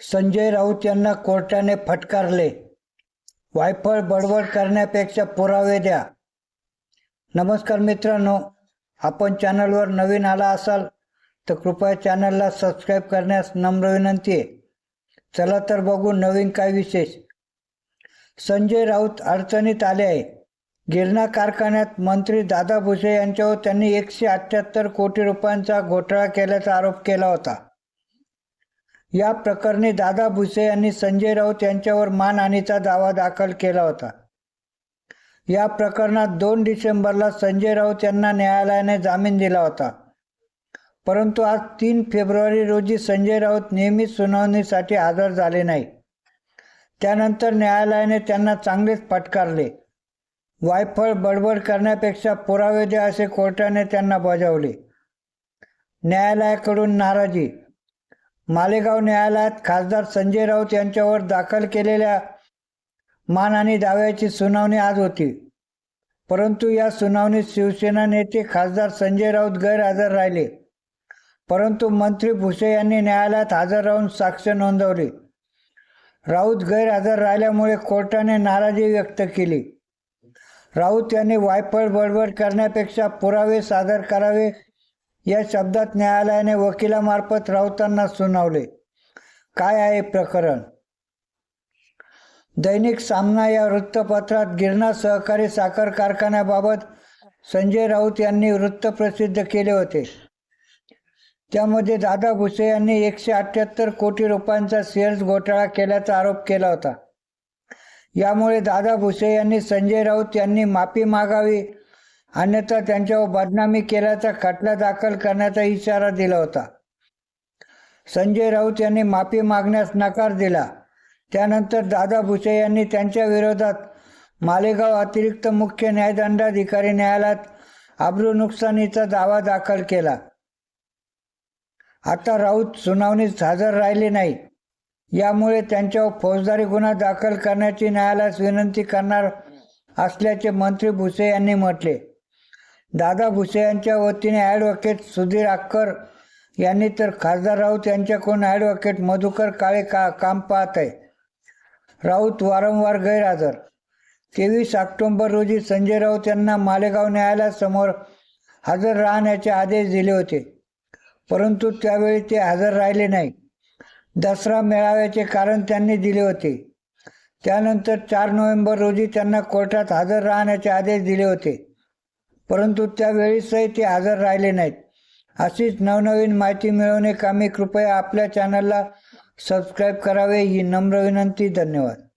संजय राऊत यांना कोर्टाने फटकारले. वायफळ बडबड करण्यापेक्षा पुरावे द्या. नमस्कार मित्रांनो आपण चॅनलवर नवीन आला असाल तर कृपया चॅनलला सबस्क्राईब करण्यास नम्र विनंती आहे. चला तर बघू नवीन काय विशेष. संजय राऊत अडचणीत आले आहे. गिरणा कारखान्यात मंत्री दादा भुसे यांच्यावर त्यांनी एकशे अठ्ठ्याहत्तर कोटी रुपयांचा घोटाळा केल्याचा आरोप केला होता. या प्रकरणी दादा भुसे यांनी संजय राऊत यांच्यावर मानहानीचा दावा दाखल केला होता. या प्रकरणात दोन डिसेंबरला संजय राऊत यांना न्यायालयाने जामीन दिला होता. परंतु आज तीन फेब्रुवारी रोजी संजय राऊत नियमित सुनावणीसाठी हजर झाले नाही. त्यानंतर न्यायालयाने त्यांना चांगलेच फटकारले. वायफळ बडबड करण्यापेक्षा पुरावे द्या असे कोर्टाने त्यांना बजावले. न्यायालयाकडून नाराजी मालेगाव न्यायालयात खासदार संजय राऊत यांच्यावर दाखल केलेल्या मानहानी दाव्याची सुनावणी आज होती. परंतु या सुनावणीत शिवसेना नेते खासदार संजय राऊत गैरहजर राहिले. परंतु मंत्री भुसे यांनी न्यायालयात हजर राहून साक्ष नोंदवली. राऊत गैरहजर राहिल्यामुळे कोर्टाने नाराजी व्यक्त केली. राऊत यांनी वायफळ बडबड करण्यापेक्षा पुरावे सादर करावे या शब्दात न्यायालयाने वकिलामार्फत राऊतांना सुनावले. काय आहे प्रकरण? दैनिक सामना या वृत्तपत्रात गिरणा सहकारी साखर कारखान्याबाबत संजय राऊत यांनी वृत्त प्रसिद्ध केले होते. त्यामध्ये दादा भुसे यांनी एकशे अठ्ठ्याहत्तर कोटी रुपयांचा शेअर्स घोटाळा केल्याचा आरोप केला होता. यामुळे दादा भुसे यांनी संजय राऊत यांनी माफी मागावी अन्यथा त्यांच्यावर बदनामी केल्याचा खटला दाखल करण्याचा इशारा दिला होता. संजय राऊत यांनी माफी मागण्यास नकार दिला. त्यानंतर दादा भुसे यांनी त्यांच्या विरोधात मालेगाव अतिरिक्त मुख्य न्यायदंडाधिकारी न्यायालयात अब्रू नुकसानीचा दावा दाखल केला. आता राऊत सुनावणीत हजर राहिले नाही यामुळे त्यांच्यावर फौजदारी गुन्हा दाखल करण्याची न्यायालयास विनंती करणार असल्याचे मंत्री भुसे यांनी म्हटले. दादा भुसे यांच्या वतीने ॲडव्होकेट सुधीर अक्कर यांनी तर खासदार राऊत यांच्याकडून ॲडव्होकेट मधुकर काळे का काम पाहत आहे राऊत वारंवार गैरहजर. तेवीस ऑक्टोंबर रोजी संजय राऊत यांना मालेगाव न्यायालयासमोर हजर राहण्याचे आदेश दिले होते. परंतु त्यावेळी ते हजर राहिले नाही. दसरा मेळाव्याचे कारण त्यांनी दिले होते. त्यानंतर चार नोव्हेंबर रोजी त्यांना कोर्टात हजर राहण्याचे आदेश दिले होते. परंतु त्यावेळीसही ते हजर राहिले नाहीत. अशीच नवनवीन माहिती मिळवणे कामी कृपया आपल्या चॅनलला सबस्क्राईब करावे ही नम्र विनंती धन्यवाद.